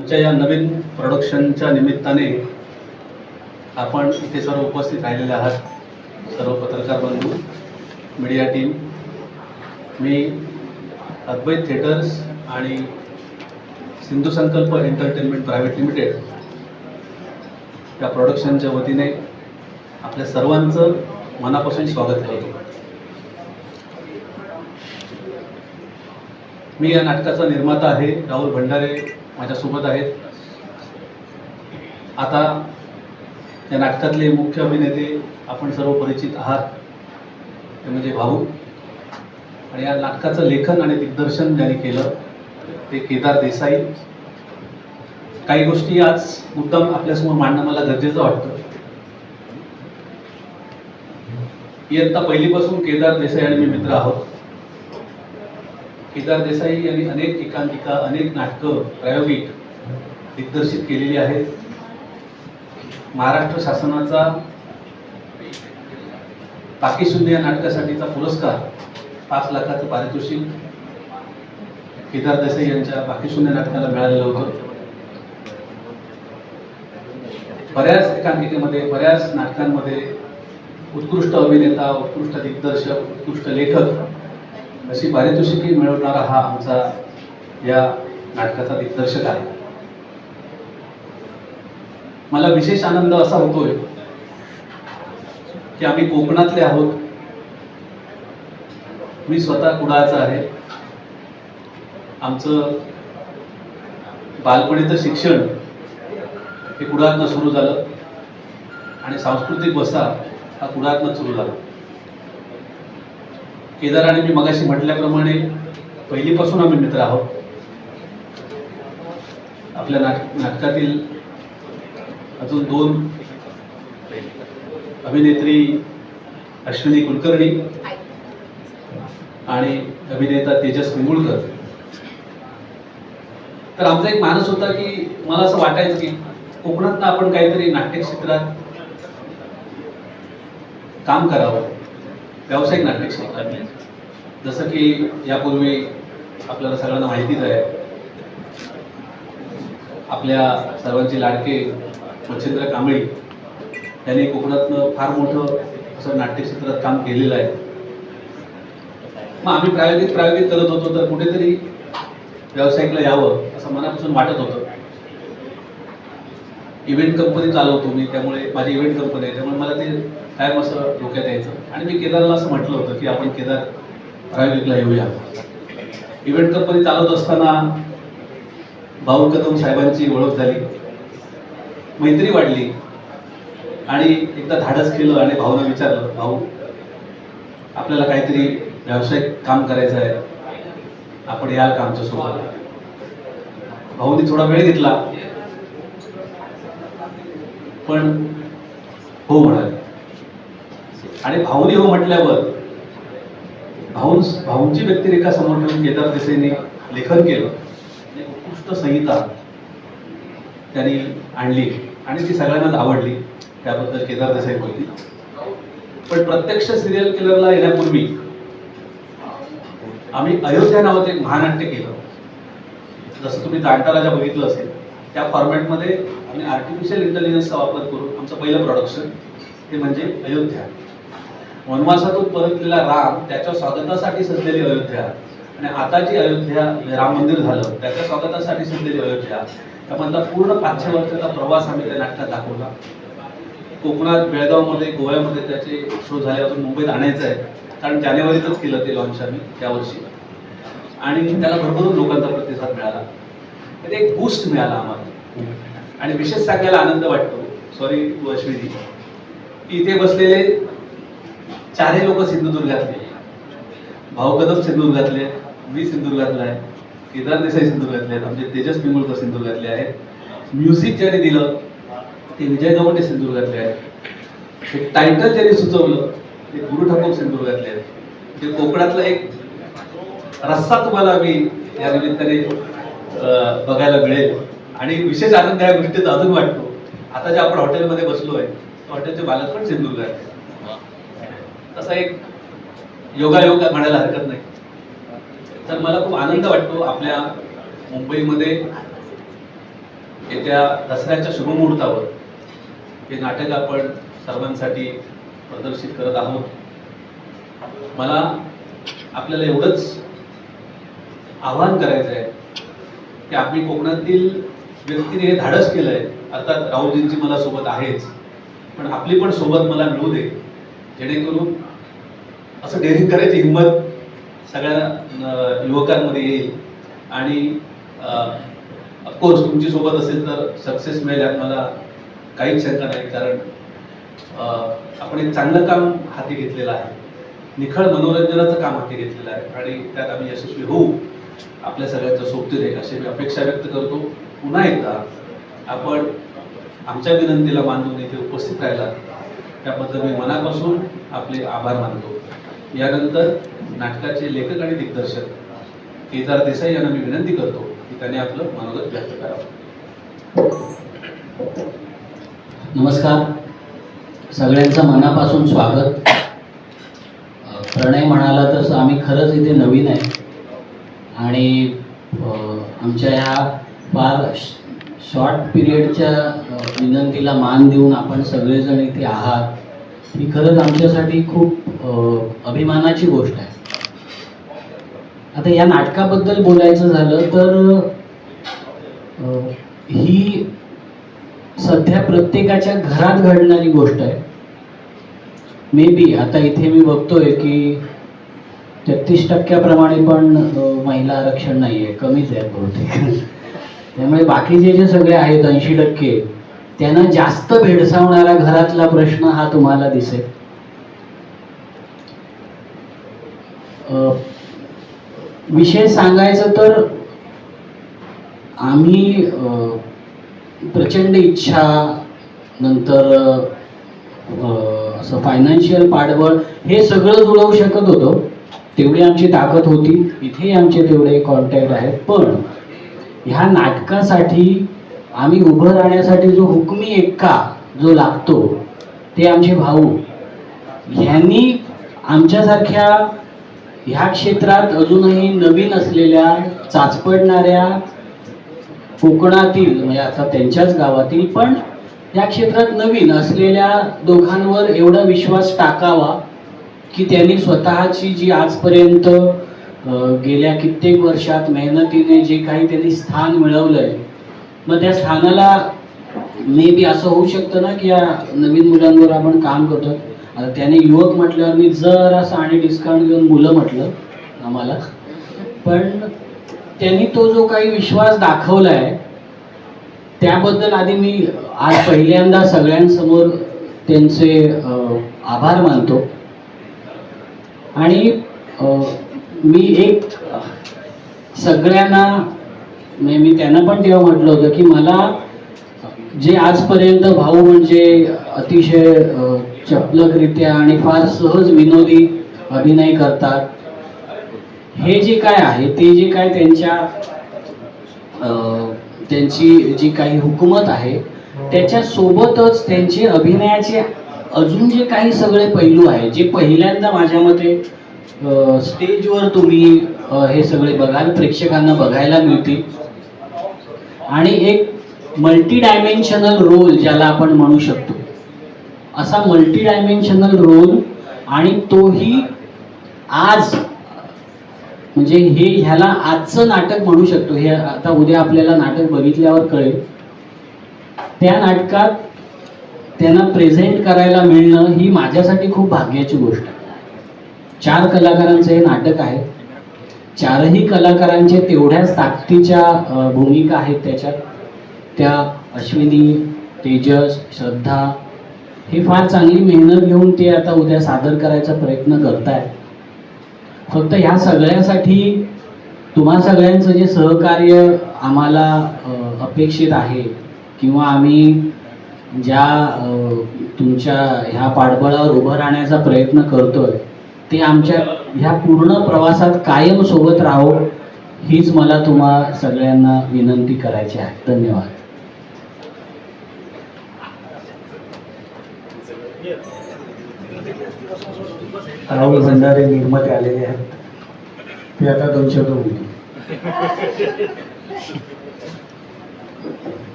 आमच्या या नवीन प्रोडक्शनच्या निमित्ताने आपण इथे सर्व उपस्थित राहिलेले आहात. सर्व पत्रकार बंधू मीडिया टीम मी अद्वैत थिएटर्स आणि सिंधू संकल्प एंटरटेनमेंट प्रायव्हेट लिमिटेड या प्रोडक्शनच्या वतीने आपल्या सर्वांचं मनापासून स्वागत करतो. मी या नाटकाचा निर्माता आहे राहुल भंडारे. माझ्यासोबत आहेत. आता या नाटकातले मुख्य अभिनेते आपण सर्व परिचित आहात. ते म्हणजे भाऊ. आणि या नाटकाचं लेखन आणि दिग्दर्शन ज्यांनी केलं ते केदार देसाई. काही गोष्टी आज मुद्दाम आपल्यासमोर मांडणं मला गरजेचं वाटतं. इयत्ता पहिलीपासून केदार देसाई आणि मी मित्र आहोत. केदार देसाई यांनी अनेक एकांकिका अनेक नाटकं प्रायोगिक दिग्दर्शित केलेली आहेत. महाराष्ट्र शासनाचा पाकिशून्य या नाटकासाठीचा पुरस्कार पाच लाखाचं पारितोषिक केदार देसाई यांच्या पाकिशून्य नाटकाला मिळालेलं होतं. बऱ्याच एकांकिकेमध्ये बऱ्याच नाटकांमध्ये उत्कृष्ट अभिनेता उत्कृष्ट दिग्दर्शक उत्कृष्ट लेखक अशी पारितोषिके मिळवणारा हा आमचा या नाटकाचा दिग्दर्शक आहे. मला विशेष आनंद असा होतोय की आम्ही कोकणातले आहोत. मी स्वतः कुडाळचा आहे. आमचं बालपणीचं शिक्षण हे कुडाळतनं सुरू झालं आणि सांस्कृतिक वसा हा कुडाळतनं सुरू झाला. केदाराने मी मगाशी म्हटल्याप्रमाणे पहिलीपासून आम्ही मित्र आहोत. आपल्या नाट नाटकातील अजून दोन अभिनेत्री अश्विनी कुलकर्णी आणि अभिनेता तेजस पिंगुळकर तर आमचा एक मानस होता की मला असं वाटायचं की कोकणात आपण काहीतरी नाट्य क्षेत्रात काम करावं. व्यावसायिक नाटक क्षेत्रात जसं की यापूर्वी आपल्याला सगळ्यांना माहितीच आहे आपल्या सर्वांचे लाडके मच्छिंद्र कांबळी यांनी कोकणातनं फार मोठं असं नाट्यक्षेत्रात काम केलेलं आहे. मग आम्ही प्रायोगिक प्रायोगिक करत होतो तर कुठेतरी व्यावसायिकला यावं असं मनापासून वाटत होतं. इव्हेंट कंपनी चालवतो मी त्यामुळे माझी इव्हेंट कंपनी आहे त्यामुळे मला ते कायम असं डोक्यात यायचं. आणि मी केदारला असं म्हटलं होतं की आपण केदार प्रायोगिकला येऊया. इव्हेंट कंपनी चालवत असताना भाऊ कदम साहेबांची ओळख झाली. मैत्री वाढली. आणि एकदा धाडस केलं आणि भाऊनं विचारलं भाऊ आपल्याला काहीतरी व्यावसायिक काम करायचं आहे. आपण याल का आमच्यासोबत भाऊनी थोडा वेळ घेतला. पण हो म्हणाले. आणि भाऊनी हो म्हटल्यावर भाऊ भाऊंची व्यक्तिरेखा समोर ठेवून केदार देसाईंनी लेखन केलं. आणि उत्कृष्ट संहिता त्यांनी आणली आणि ती सगळ्यांनाच आवडली. त्याबद्दल केदार देसाई बोलली पण प्रत्यक्ष सिरियल किलरला येण्यापूर्वी आम्ही अयोध्या नावाचं एक महानाट्य केलं. जसं तुम्ही जाणता राजा बघितलं असेल त्या फॉर्मॅटमध्ये आम्ही आर्टिफिशियल इंटेलिजन्सचा वापर करून आमचं पहिलं प्रोडक्शन ते म्हणजे अयोध्या. वनवासातून परतलेला राम त्याच्या स्वागतासाठी सजलेली अयोध्या. आणि आता जी अयोध्या राम मंदिर झालं त्याच्या स्वागतासाठी सजलेली अयोध्या. त्यामधला पूर्ण पाचशे वर्षाचा प्रवास आम्ही त्या नाटकात दाखवला. कोकणात बेळगावमध्ये गोव्यामध्ये त्याचे शो झाले अजून मुंबईत आणायचं आहे. कारण जानेवारीतच केलं ते लॉन्च आम्ही त्यावर्षी आणि त्याला भरपूर लोकांचा प्रतिसाद मिळाला. तर एक बूस्ट मिळाला आम्हाला. आणि विशेष सांगायला आनंद वाटतो. सॉरी अश्विनी इथे बसलेले चारही लोक सिंधुदुर्गातले भाऊ कदम सिंधुदुर्गातले मी सिंधुदुर्गातला आहे केदार देसाई सिंधुदुर्गातले आहेत आमचे तेजस पिंगुळकर सिंधुदुर्गातले आहेत. म्युझिक ज्याने दिलं ते विजय गवंडे सिंधुदुर्गातले आहेत. हे टायटल ज्याने सुचवलं ते गुरु ठाकूर सिंधुदुर्गातले आहेत. ते कोकणातला एक रस्सा तुम्हाला मी या निमित्ताने बघायला मिळेल. आणि विशेष आनंद या गोष्टीत अजून वाटतो. आता जे आपण हॉटेलमध्ये बसलो आहे हॉटेलचे मालक पण सिंधुदुर्ग आहे तसा एक योगायोग म्हणायला हरकत नाही. तर मला खूप आनंद वाटतो आपल्या मुंबईमध्ये येत्या दसऱ्याच्या शुभमुहूर्तावर हे नाटक आपण सर्वांसाठी प्रदर्शित करत आहोत. मला आपल्याला एवढंच आवाहन करायचं आहे की आम्ही कोकणातील व्यक्तीने हे धाडस केलं आहे अर्थात राहुलजींची मला सोबत आहेच पण आपली पण सोबत मला मिळू दे. जेणेकरून असं डेअरिंग करायची हिंमत सगळ्या युवकांमध्ये येईल. आणि ऑफकोर्स तुमची सोबत असेल तर सक्सेस मिळेल यात मला काहीच शंका नाही कारण आपण एक चांगलं काम हाती घेतलेलं आहे. निखळ मनोरंजनाचं काम हाती घेतलेलं आहे. आणि त्यात आम्ही यशस्वी होऊ आपल्या सगळ्यांचं सगळ्यांच्या सोबतीने अशी मी अपेक्षा व्यक्त करतो. पुन्हा एकदा आपण आमच्या विनंतीला मानून इथे उपस्थित राहिला त्याबद्दल मी मनापासून आपले आभार मानतो. यानंतर नाटकाचे लेखक आणि दिग्दर्शक केदार देसाई यांना मी विनंती करतो की त्यांनी आपलं मनोगत व्यक्त करावं. नमस्कार. सगळ्यांचं मनापासून स्वागत. प्रणय म्हणाला तसं आम्ही खरंच इथे नवीन आहे. आणि आमच्या ह्या फार शॉर्ट पिरियडच्या विनंतीला मान देऊन आपण सगळेजण इथे आहात ही खरंच आमच्यासाठी खूप अभिमानाची गोष्ट आहे. आता या नाटकाबद्दल बोलायचं झालं तर ही सध्या प्रत्येकाच्या घरात घडणारी गोष्ट आहे. मे बी आता इथे मी बघतोय की तेहतीस टक्क्याप्रमाणे पण महिला आरक्षण नाही आहे कमीच आहे बहुतेक. त्यामुळे बाकीचे जे सगळे आहेत ऐंशी टक्के त्यांना जास्त भेडसावणारा घरातला प्रश्न हा तुम्हाला दिसेल. विषय सांगायचं तर आम्ही प्रचंड इच्छा नंतर असं फायनान्शियल पाठबळ हे सगळं जुळवू शकत होतो. तेवढी आमची ताकद होती. इथे आमचे तेवढे कॉन्टॅक्ट आहेत. पण ह्या नाटकासाठी आम्ही उभं राहण्यासाठी जो हुकमी एक्का जो लागतो ते आमचे भाऊ. ह्यांनी आमच्यासारख्या ह्या क्षेत्रात अजूनही नवीन असलेल्या चाचपडणाऱ्या कोकणातील म्हणजे आता त्यांच्याच गावातील पण या क्षेत्रात नवीन असलेल्या दोघांवर एवढा विश्वास टाकावा की त्यांनी स्वतःची जी आजपर्यंत गेल्या कित्येक वर्षात मेहनतीने जे काही त्यांनी स्थान मिळवलंय मग त्या स्थानाला मे बी असं होऊ शकतं ना की या नवीन मुलांवर आपण काम करतो आता त्याने युवक म्हटल्यावर मी जरासा आणि डिस्काउंट देऊन मुलं म्हटलं आम्हाला. पण त्यांनी तो जो काही विश्वास दाखवला आहे त्याबद्दल आधी मी आज पहिल्यांदा सगळ्यांसमोर त्यांचे आभार मानतो. आणि मी एक सगळ्यांना म्हणजे मी त्यांना पण तेव्हा म्हटलं होतं की मला जे आजपर्यंत भाऊ म्हणजे अतिशय चपलकरित्या आणि फार सहज विनोदी अभिनय करतात हे जे काय आहे ते जे काय त्यांच्या त्यांची जी काही हुकूमत आहे त्याच्या सोबतच त्यांचे अभिनयाचे अजून जे काही सगळे पैलू आहे जे पहिल्यांदा माझ्या मते स्टेजवर तुम्ही हे सगळे बघाल प्रेक्षकांना बघायला मिळतील. आणि एक मल्टी डायमेन्शनल रोल ज्याला आपण म्हणू शकतो. असा मल्टी डायमेन्शनल रोल आणि तोही आज म्हणजे हे ह्याला आजचं नाटक म्हणू शकतो. हे आता उद्या आपल्याला नाटक बघितल्यावर कळेल. त्या नाटकात त्यांना प्रेझेंट करायला मिळणं ही माझ्यासाठी खूप भाग्याची गोष्ट आहे. चार कलाकारांचं हे नाटक आहे. चारही कलाकारांचे तेवढ्याच ताकदीच्या भूमिका आहेत त्याच्यात. त्या अश्विनी तेजस श्रद्धा हे फार चांगली मेहनत घेऊन ते आता उद्या सादर करायचा प्रयत्न करतायत. फक्त ह्या सगळ्यासाठी तुम्हा सगळ्यांचं जे सहकार्य आम्हाला अपेक्षित आहे किंवा आम्ही ज्या तुमच्या ह्या पाठबळावर उभं राहण्याचा प्रयत्न करतोय ते आमच्या ह्या पूर्ण प्रवासात कायम सोबत राहो हीच मला तुम्हा सगळ्यांना विनंती करायची आहे. धन्यवाद. राहुल भंडारे निर्माते आलेले आहेत. ते आता दोन शब्द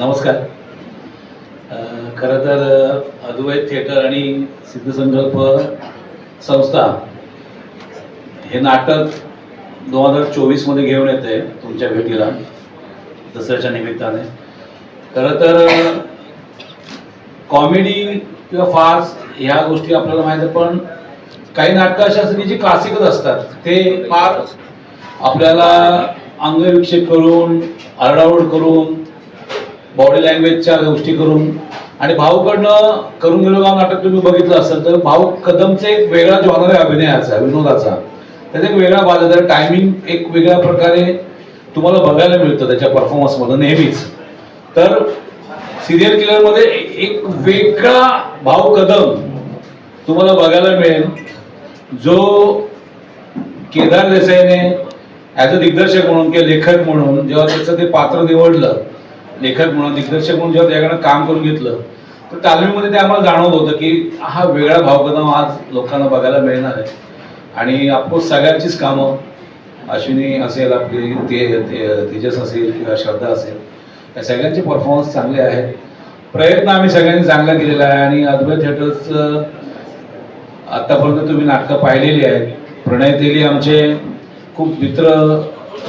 नमस्कार. खरं तर अद्वैत थिएटर आणि सिद्धसंकल्प संस्था हे नाटक दोन हजार चोवीसमध्ये घेऊन येते तुमच्या भेटीला दसऱ्याच्या निमित्ताने. खरं तर कॉमेडी किंवा फार्स ह्या गोष्टी आपल्याला माहीत आहे पण काही नाटकं अशी असतात की जी क्लासिकच असतात ते फार आपल्याला अंगविक्षेप करून आरडाओरड करून बॉडी लँग्वेजच्या गोष्टी करून आणि भाऊकडनं करून गेलो गाव नाटक तुम्ही बघितलं असेल तर भाऊ कदमचा एक वेगळा जॉनर आहे अभिनयाचा विनोदाचा. त्याचा एक वेगळा बाज तर टायमिंग एक वेगळ्या प्रकारे तुम्हाला बघायला मिळतं त्याच्या परफॉर्मन्समध्ये नेहमीच. तर सिरियल किलरमध्ये एक वेगळा भाऊ कदम तुम्हाला बघायला मिळेल जो केदार देसाईने ॲज अ दिग्दर्शक म्हणून किंवा लेखक म्हणून जेव्हा त्याचं ते पात्र निवडलं लेखक म्हणून दिग्दर्शक म्हणून जेव्हा त्याकडे काम करून घेतलं तर तालमीमध्ये ते आम्हाला जाणवत होतं की हा वेगळा भावकदम आज लोकांना बघायला मिळणार आहे. आणि आपोस सगळ्यांचीच कामं अश्विनी असेल आपली ते ते- तेजस असेल किंवा श्रद्धा असेल या सगळ्यांचे परफॉर्मन्स चांगले आहेत. प्रयत्न आम्ही सगळ्यांनी चांगला केलेला आहे आणि अद्वैत थिएटर्सचं आत्तापर्यंत तुम्ही नाटकं पाहिलेली आहेत. प्रणय तेली आमचे खूप मित्र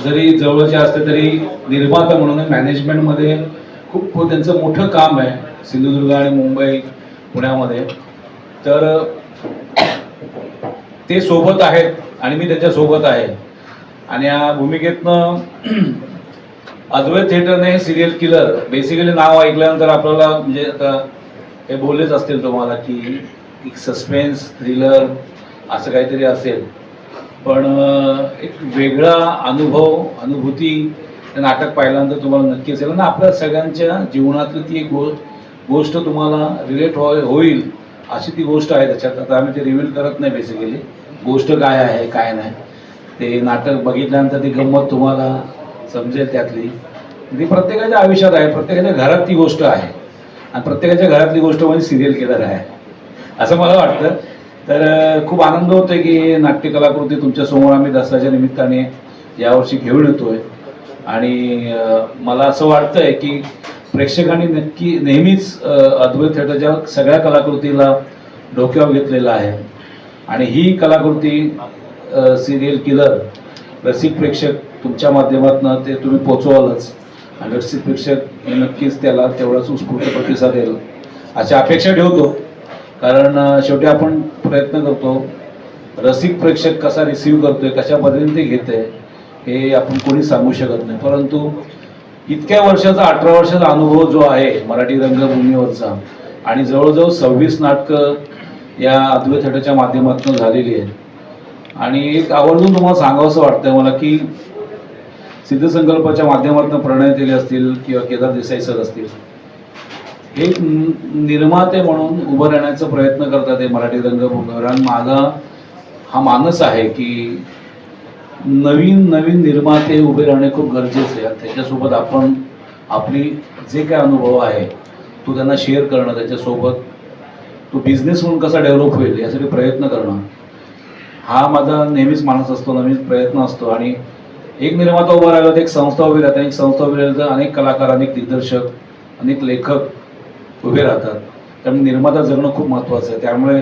जरी जवळचे असते तरी निर्माता म्हणून मॅनेजमेंटमध्ये खूप त्यांचं मोठं काम आहे सिंधुदुर्ग आणि मुंबई पुण्यामध्ये. तर ते सोबत आहेत आणि मी त्यांच्यासोबत आहे. आणि या भूमिकेतनं अद्वैत थिएटरने सिरियल किलर बेसिकली नाव ऐकल्यानंतर आपल्याला म्हणजे आता हे बोललेच असतील तुम्हाला की एक सस्पेन्स थ्रिलर असं काहीतरी असेल. पण एक वेगळा अनुभव अनुभूती नाटक पाहिल्यानंतर तुम्हाला नक्की असेल. आणि आपल्या सगळ्यांच्या जीवनातली ती एक गो गोष्ट तुम्हाला रिलेट हो होईल अशी ती गोष्ट आहे त्याच्यात. आता आम्ही ते रिव्हील करत नाही बेसिकली गोष्ट काय आहे काय नाही. ते नाटक बघितल्यानंतर ती गंमत तुम्हाला समजेल त्यातली. ती प्रत्येकाच्या आयुष्यात आहे प्रत्येकाच्या घरात ती गोष्ट आहे. आणि प्रत्येकाच्या घरातली गोष्ट म्हणजे सिरियल किलर आहे. असं मला वाटतं. तर खूप आनंद होतोय की नाट्य कलाकृती तुमच्यासमोर आम्ही दसऱ्याच्या निमित्ताने यावर्षी घेऊन येतोय. आणि मला असं वाटतंय की प्रेक्षकांनी नक्की नेहमीच अद्वैत थिएटरच्या सगळ्या कलाकृतीला डोक्यावर घेतलेलं आहे. आणि ही कलाकृती सिरियल किलर रसिक प्रेक्षक तुमच्या माध्यमातून ते तुम्ही पोचवालच. आणि रसिक प्रेक्षक हे नक्कीच त्याला तेवढाच उत्स्फूर्त प्रतिसाद देईल. अशा अपेक्षा ठेवतो. कारण शेवटी आपण प्रयत्न करतो. रसिक प्रेक्षक कसा रिसीव्ह करतोय कशा पद्धतीने ते घेते हे आपण कोणी सांगू शकत नाही. परंतु इतक्या वर्षाचा अठरा वर्षाचा अनुभव जो आहे मराठी रंगभूमीवरचा आणि जवळजवळ सव्वीस नाटकं या अद्वैत थिएटरच्या माध्यमातून झालेली आहेत. आणि एक आवर्जून तुम्हाला सांगावंसं वाटतंय मला की सिद्धसंकल्पाच्या माध्यमातून प्रणय दिले असतील किंवा केदार देसाई सर असतील एक निर्माते म्हणून उभं राहण्याचा प्रयत्न करतात हे मराठी रंगभूमीवर आणि माझा हा मानस आहे की नवीन नवीन निर्माते उभे राहणे खूप गरजेचं आहे. आणि त्याच्यासोबत आपण आपली जे काय अनुभव आहे तो त्यांना शेअर करणं त्याच्यासोबत. तो बिझनेस म्हणून कसा डेव्हलप होईल यासाठी प्रयत्न करणं. हा माझा नेहमीच माणूस असतो नेहमीच प्रयत्न असतो. आणि एक निर्माता उभा राहिला तर एक संस्था उभी राहते एक संस्था उभी राहिली तर अनेक कलाकार अनेक दिग्दर्शक अनेक लेखक उभे राहतात. त्यामुळे निर्माता जगणं खूप महत्त्वाचं आहे. त्यामुळे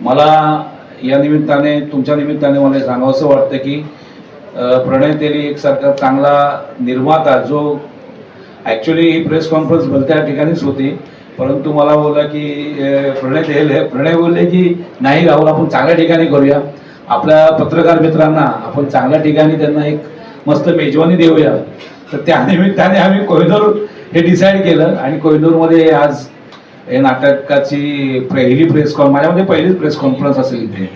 मला या निमित्ताने तुमच्या निमित्ताने मला सांगावंसं वाटतं की प्रणय तेली एक सारखा चांगला निर्माता जो ॲक्च्युली ही प्रेस कॉन्फरन्स भलत्या ठिकाणीच होती. परंतु मला बोलला की प्रणय तेल हे प्रणय बोलले की नाही राहुल आपण चांगल्या ठिकाणी करूया. आपल्या पत्रकार मित्रांना आपण चांगल्या ठिकाणी त्यांना एक मस्त मेजवानी देऊया. तर त्या निमित्ताने आम्ही कोहिनूर हे डिसाईड केलं आणि कोहिनूरमध्ये आज हे नाटकाची पहिली प्रेस कॉन माझ्यामध्ये पहिलीच प्रेस कॉन्फरन्स असेल इथे.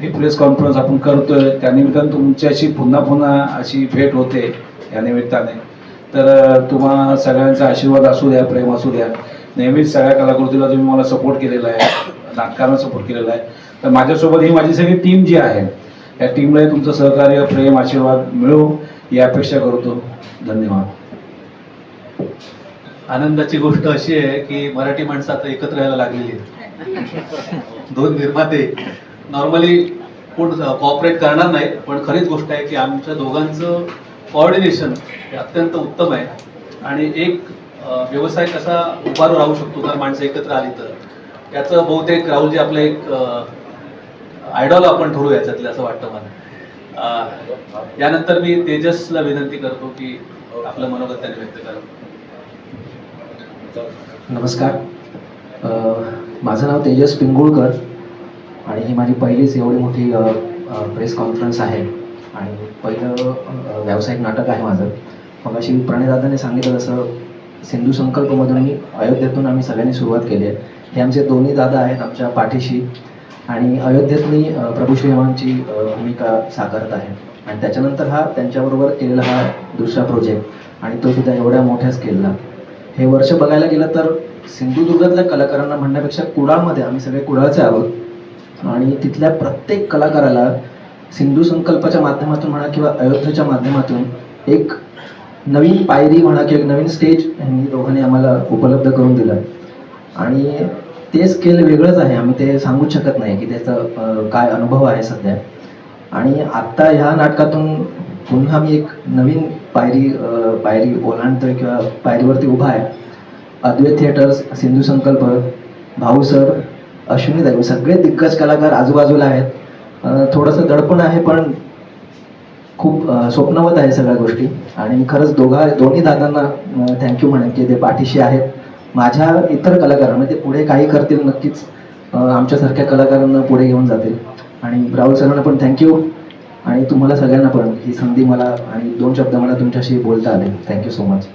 ही प्रेस कॉन्फरन्स आपण करतोय. त्यानिमित्तानं तुमच्याशी पुन्हा पुन्हा अशी भेट होते या निमित्ताने. तर तुम्हा सगळ्यांचा आशीर्वाद असू द्या प्रेम असू द्या. नेहमीच सगळ्या कलाकृतीला तुम्ही मला सपोर्ट केलेला आहे. नाटकांना सपोर्ट केलेला आहे. तर माझ्यासोबत ही माझी सगळी टीम जी आहे या टीमलाही तुमचं सहकार्य प्रेम आशीर्वाद मिळो ही अपेक्षा करतो. धन्यवाद. आनंदाची गोष्ट अशी आहे की मराठी माणसं आता एकत्र यायला लागलेली आहेत दोन निर्माते. नॉर्मली कोण कॉपरेट करणार नाही पण खरीच गोष्ट आहे की आमच्या दोघांचं कॉर्डिनेशन हे अत्यंत उत्तम आहे. आणि एक व्यवसाय कसा उभारू राहू शकतो जर माणसं एकत्र आली तर. याचं बहुतेक राहुलजी आपलं एक आयडॉल आपण ठरवू याच्यातलं असं वाटतं मला. यानंतर मी तेजसला विनंती करतो की आपलं मनोगत त्याने व्यक्त करावं. नमस्कार. माझं नाव तेजस पिंगुळकर आणि ही माझी पहिलीच एवढी मोठी प्रेस कॉन्फरन्स आहे. आणि पहिलं व्यावसायिक नाटक आहे माझं. मग अशी प्रणयदादाने सांगितलं जसं सिंधू संकल्पमधून मी अयोध्येतून आम्ही सगळ्यांनी सुरुवात केली आहे. हे आमचे दोन्ही दादा आहेत आमच्या पाठीशी. आणि अयोध्येत मी प्रभू श्रीरामांची भूमिका साकारत आहे आणि त्याच्यानंतर हा त्यांच्याबरोबर केलेला हा दुसरा प्रोजेक्ट आणि तो सुद्धा एवढ्या मोठ्या स्केलला हे वर्ष बघायला गेलं तर सिंधुदुर्गातल्या कलाकारांना म्हणण्यापेक्षा कुडाळमध्ये आम्ही सगळे कुडाळचे आहोत. आणि तिथल्या प्रत्येक कलाकाराला सिंधू संकल्पाच्या माध्यमातून म्हणा किंवा अयोध्येच्या माध्यमातून एक नवीन पायरी म्हणा किंवा एक नवीन स्टेज ह्यांनी दोघांनी आम्हाला उपलब्ध करून दिलं. आणि ते स्केल वेगळंच आहे. आम्ही ते सांगूच शकत नाही की त्याचा काय अनुभव आहे सध्या. आणि आत्ता ह्या नाटकातून पुन्हा मी एक नवीन पायरी पायरी ओलांडतोय किंवा पायरीवरती उभा आहे. अद्वैत थिएटर्स सिंधू संकल्प भाऊ सर अश्विनी दैव सगळे दिग्गज कलाकार आजूबाजूला आहेत. थोडंसं दडपण आहे पण खूप स्वप्नवत आहे सगळ्या गोष्टी. आणि मी खरंच दोघा दोन्ही दादांना थँक्यू म्हणेन की ते पाठीशी आहेत. माझ्या इतर कलाकारांना ते पुढे काही करतील नक्कीच आमच्यासारख्या कलाकारांना पुढे घेऊन जातील. आणि राहुल सरांना पण थँक्यू आणि तुम्हाला सगळ्यांना पण ही संधी मला आणि दोन शब्द मला तुमच्याशी बोलता आले. थँक्यू सो मच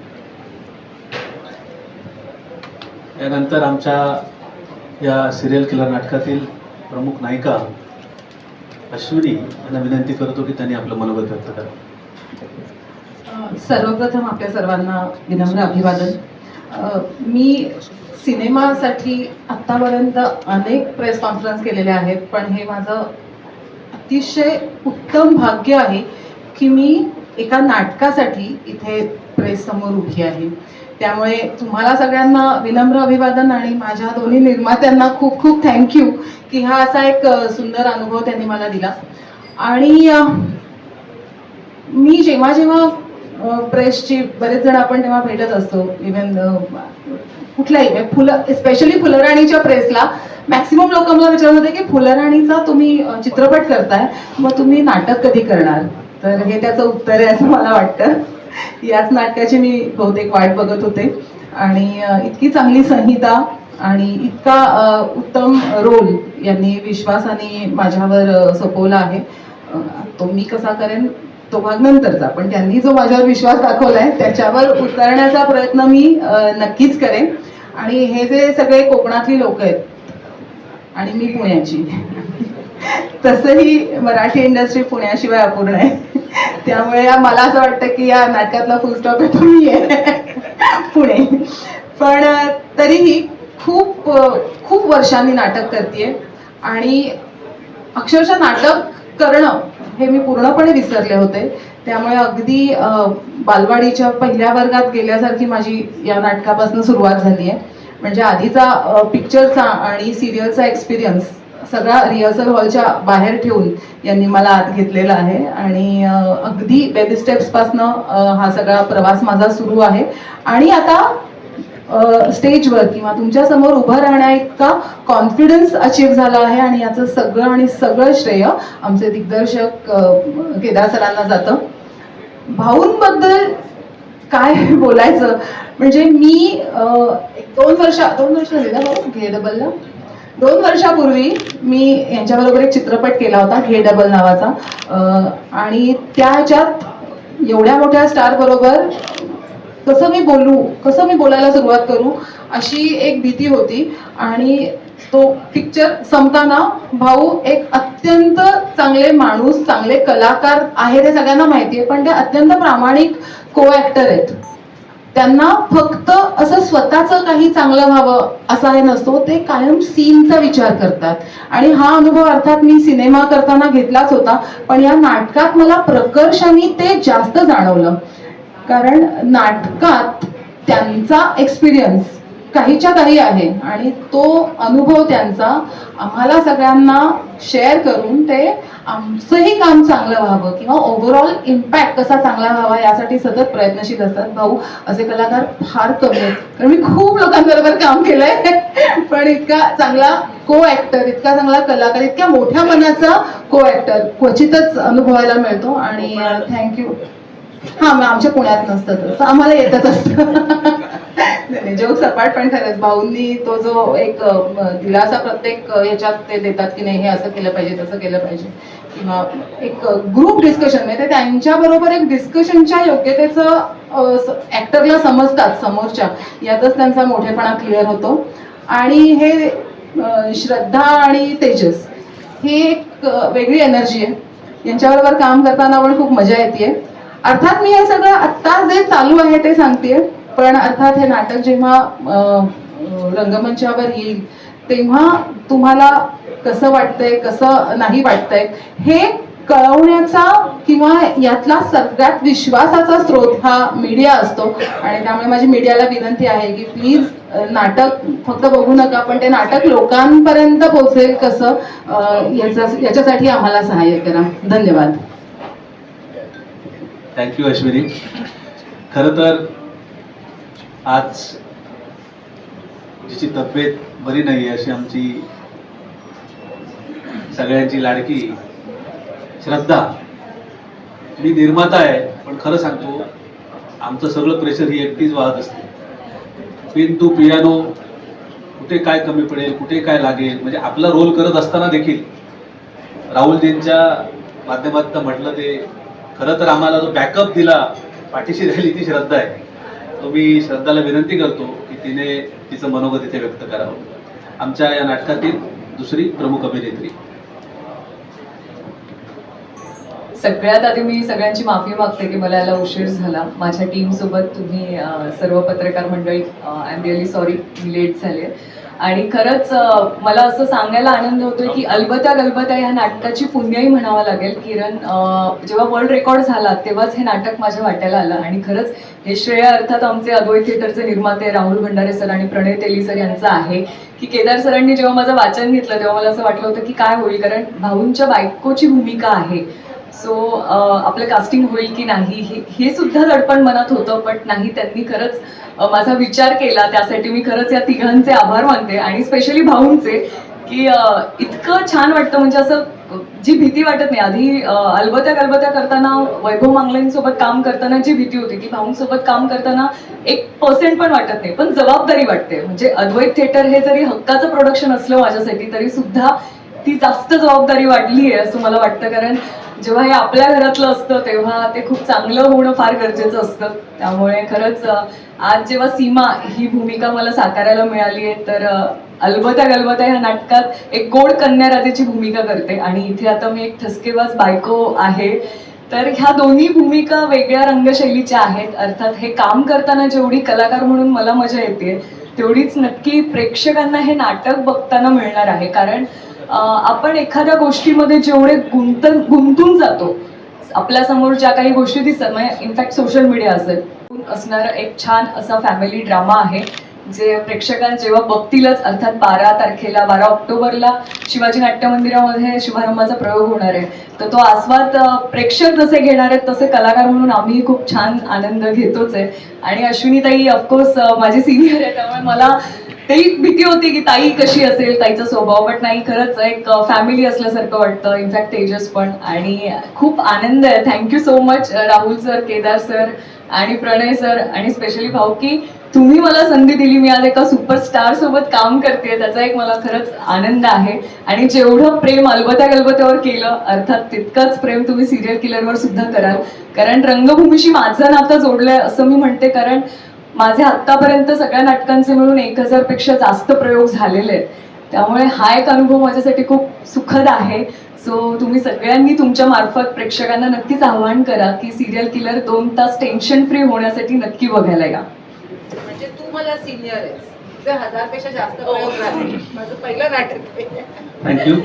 यानंतर आमच्या या सिरियल किलर नाटकातील प्रमुख नायिका अश्विनी यांना विनंती करतो की त्यांनी आपलं मनोगत व्यक्त करावं सर्वप्रथम आपल्या सर्वांना विनम्र अभिवादन. मी सिनेमासाठी आत्तापर्यंत अनेक प्रेस कॉन्फरन्स केलेल्या आहेत पण हे माझं अतिशय उत्तम भाग्य आहे की मी एका नाटकासाठी इथे प्रेस समोर उभी आहे. त्यामुळे तुम्हाला सगळ्यांना विनम्र अभिवादन आणि माझ्या दोन्ही निर्मात्यांना खूप खूप थँक्यू की हा असा एक सुंदर अनुभव त्यांनी मला दिला. आणि मी जेव्हा जेव्हा प्रेसची बरेच जण आपण तेव्हा भेटत असतो इवन कुठल्याही म्हणजे फुलं स्पेशली फुलराणीच्या प्रेसला मॅक्सिमम लोक मला विचारत होते की फुलराणीचा तुम्ही चित्रपट करताय मग तुम्ही नाटक कधी करणार? तर हे त्याचं उत्तर आहे असं मला वाटतं. याच नाटकाची मी बहुतेक वाट बघत होते. आणि इतकी चांगली संहिता आणि इतका उत्तम रोल यांनी विश्वासाने माझ्यावर सोपवला आहे. तो मी कसा करेन? तो भाग नंतरचा पण त्यांनी जो माझ्यावर विश्वास दाखवलाय त्याच्यावर उतरण्याचा प्रयत्न मी नक्कीच करेन. आणि हे जे सगळे कोकणातली लोक आहेत आणि मी पुण्याची. तसंही मराठी इंडस्ट्री पुण्याशिवाय अपूर्ण आहे. त्यामुळे मला असं वाटतं की या नाटकातला फुल स्टॉप आहे मी आहे पुणे पण तरीही खूप खूप वर्षांनी नाटक करते आणि अक्षरशः नाटक करणं हे मी पूर्णपणे विसरले होते. त्यामुळे अगदी बालवाडीच्या पहिल्या वर्गात गेल्यासारखी माझी या नाटकापासून सुरुवात झाली आहे म्हणजे आधीचा पिक्चरचा आणि सिरियलचा एक्सपिरियन्स सगळा रिहर्सल हॉलच्या बाहेर ठेवून यांनी मला आत घेतलेला आहे. आणि अगदी बेबी स्टेप्सपासनं हा सगळा प्रवास माझा सुरू आहे. आणि आता स्टेजवर किंवा तुमच्यासमोर उभं राहण्या इतका कॉन्फिडन्स अचीव झाला आहे आणि याचं सगळं आणि सगळं श्रेय आमचे दिग्दर्शक केदार सरांना जातं. भाऊंबद्दल काय बोलायचं? म्हणजे मी दोन वर्ष दोन वर्ष झाले ना भाऊ घे डबलला दोन वर्षापूर्वी मी यांच्याबरोबर एक चित्रपट केला होता घे डबल नावाचा. आणि त्याच्यात एवढ्या मोठ्या स्टार बरोबर कसं मी बोलू कसं मी बोलायला सुरुवात करू अशी एक भीती होती. आणि तो पिक्चर संपताना भाऊ एक अत्यंत चांगले माणूस चांगले कलाकार आहेत हे सगळ्यांना माहिती आहे पण ते अत्यंत प्रामाणिक को ऍक्टर आहेत. त्यांना फक्त असं स्वतःचं काही चांगलं व्हावं असा हे नसतो ते कायम सीनचा विचार करतात. आणि हा अनुभव अर्थात मी सिनेमा करताना घेतलाच होता पण या नाटकात मला प्रकर्षाने ते जास्त जाणवलं. कारण नाटकात त्यांचा एक्सपिरियन्स काहीच्या काही आहे. आणि तो अनुभव त्यांचा आम्हाला सगळ्यांना शेअर करून ते आमचंही काम चांगलं व्हावं किंवा ओव्हरऑल इम्पॅक्ट कसा चांगला व्हावा यासाठी सतत प्रयत्नशील असतात. भाऊ असे कलाकार फार कमी आहेत. कारण मी खूप लोकांबरोबर काम केलंय. पण इतका चांगला को ऍक्टर इतका चांगला कलाकार इतक्या मोठ्या मनाचा को ऍक्टर क्वचितच अनुभवायला मिळतो. आणि थँक्यू हा मग आमच्या पुण्यात नसतं तसं आम्हाला येतच असतं. म्हणजे नाही जोक सपाट पण खरंच भाऊंनी तो जो एक दिलासा प्रत्येक ह्याच्यात ते देतात की नाही हे असं केलं पाहिजे तसं केलं पाहिजे. किंवा एक ग्रुप डिस्कशन म्हणजे त्यांच्याबरोबर एक डिस्कशनच्या योग्यतेचं ऍक्टरला समजतात समोरच्या. यातच त्यांचा मोठेपणा क्लिअर होतो. आणि हे श्रद्धा आणि तेजस ही एक वेगळी एनर्जी आहे. यांच्याबरोबर काम करताना पण खूप मजा येते अर्थात मी हे सगळं आत्ता जे चालू आहे ते सांगते पण अर्थात हे नाटक जेव्हा रंगमंचावर येईल तेव्हा तुम्हाला कसं वाटतंय कसं नाही वाटतंय हे कळवण्याचा किंवा यातला सगळ्यात विश्वासाचा स्रोत हा मीडिया असतो. आणि त्यामुळे माझी मीडियाला विनंती आहे की प्लीज नाटक फक्त बघू नका पण ते नाटक लोकांपर्यंत पोहोचेल कसं याचा याच्यासाठी आम्हाला सहाय्य करा. धन्यवाद. थँक्यू अश्विनी खरं तर आज जिची तब्येत बरी नाही अशी आमची सगळ्यांची लाडकी श्रद्धा मी निर्माता आहे पण खरं सांगतो आमचं सगळं प्रेशर ही एकटीच वाहत असते. पिन टू पियानो कुठे काय कमी पडेल कुठे काय लागेल म्हणजे आपला रोल करत असताना देखील राहुलजींच्या माध्यमातून म्हटलं ते खरं तर आम्हाला जो बॅकअप दिला पाठीशी राहिली ती श्रद्धा आहे. मी श्रद्धाला विनंती करतो की तिने तिचं मनोगत इथे व्यक्त करावं. आमच्या या नाटकातील दुसरी प्रमुख अभिनेत्री. सगळ्यात आधी मी सगळ्यांची माफी मागते की मला याला उशीर झाला. माझ्या टीम सोबत तुम्ही सर्व पत्रकार मंडळी आय एम रिअली सॉरी मी लेट झाले. आणि खरंच मला असं सांगायला आनंद होतोय की अलबत्या गलबत्या ह्या नाटकाची पुण्याही म्हणावं लागेल. किरण जेव्हा वर्ल्ड रेकॉर्ड झाला तेव्हाच हे नाटक माझ्या वाट्याला आलं. आणि खरंच हे श्रेय अर्थात आमचे अद्वैत थिएटरचे निर्माते राहुल भंडारे सर आणि प्रणय तेली सर यांचं आहे. की केदार सरांनी जेव्हा माझं वाचन घेतलं तेव्हा मला असं वाटलं होतं की काय होईल? कारण भाऊंच्या बायकोची भूमिका आहे. सो आपलं कास्टिंग होईल की नाही हे हे सुद्धा दडपण मनात होतं बट नाही त्यांनी खरंच माझा विचार केला. त्यासाठी मी खरंच या तिघांचे आभार मानते आणि स्पेशली भाऊंचे की इतकं छान वाटतं. म्हणजे असं जी भीती वाटत नाही. आधी अलबत्या गलबत्या करताना वैभव मांगलेंसोबत काम करताना जी भीती होती की भाऊंसोबत काम करताना एक पर्सेंट पण वाटत नाही पण जबाबदारी वाटते. म्हणजे अद्वैत थिएटर हे जरी हक्काचं प्रोडक्शन असलं माझ्यासाठी तरी सुद्धा ती जास्त जबाबदारी वाढली आहे असं मला वाटतं कारण जेव्हा हे आपल्या घरातलं असतं तेव्हा ते खूप चांगलं होणं फार गरजेचं असतं. त्यामुळे खरंच आज जेव्हा सीमा ही भूमिका मला साकारायला मिळाली आहे तर अलबत्या गलबत्या ह्या नाटकात एक गोड कन्याराजेची भूमिका करते. आणि इथे आता मी एक ठसकेबाज बायको आहे. तर ह्या दोन्ही भूमिका वेगळ्या रंगशैलीच्या आहेत. अर्थात हे काम करताना जेवढी कलाकार म्हणून मला मजा येते तेवढीच नक्की प्रेक्षकांना हे नाटक बघताना मिळणार आहे. कारण आपण एखाद्या गोष्टीमध्ये जेवढे गुंत गुंतून जातो आपल्यासमोर ज्या काही गोष्टी दिसतात म्हणजे इनफॅक्ट सोशल मीडिया असेल असणारा एक छान असा फॅमिली ड्रामा आहे जे प्रेक्षकां जेव्हा बघतीलच अर्थात बारा तारखेला बारा ऑक्टोबरला शिवाजी नाट्य मंदिरामध्ये शुभारंभाचा प्रयोग होणार आहे. तर तो आस्वाद प्रेक्षक जसे घेणार आहेत तसे कलाकार म्हणून आम्ही खूप छान आनंद घेतोच आहे. आणि अश्विनीताई ऑफकोर्स माझी सिनियर आहे त्यामुळे मला तेही भीती होती की ताई कशी असेल ताईचा स्वभाव बट नाही खरंच एक फॅमिली असल्यासारखं वाटतं. इनफॅक्ट तेजस पण. आणि खूप आनंद आहे. Thank you so much Rahul sir Kedar sir आणि प्रणय सर आणि स्पेशली भाऊ की तुम्ही मला संधी दिली. मी आज एका सुपरस्टार सोबत काम करते. त्याचा एक मला खरंच आनंद आहे. आणि जेवढं प्रेम अलबत्या गलबत्यावर केलं अर्थात तितकंच प्रेम तुम्ही सिरियल किलरवर सुद्धा कराल. कारण रंगभूमीशी माझं नातं जोडलंय असं मी म्हणते. कारण माझे आत्तापर्यंत सगळ्या नाटकांचे मिळून एक हजारपेक्षा जास्त प्रयोग झालेले आहेत. त्यामुळे हा एक अनुभव माझ्यासाठी खूप सुखद आहे. सो तुम्ही सगळ्यांनी तुमच्या मार्फत प्रेक्षकांना नक्कीच आवाहन करा की सिरियल किलर दोन तास टेन्शन फ्री होण्यासाठी नक्की बघायला या. म्हणजे तू मला सिनियर आहेस. हजारपेक्षा जास्त प्रयोग झाले. माझं पहिलं नाटक आहे. थँक्यू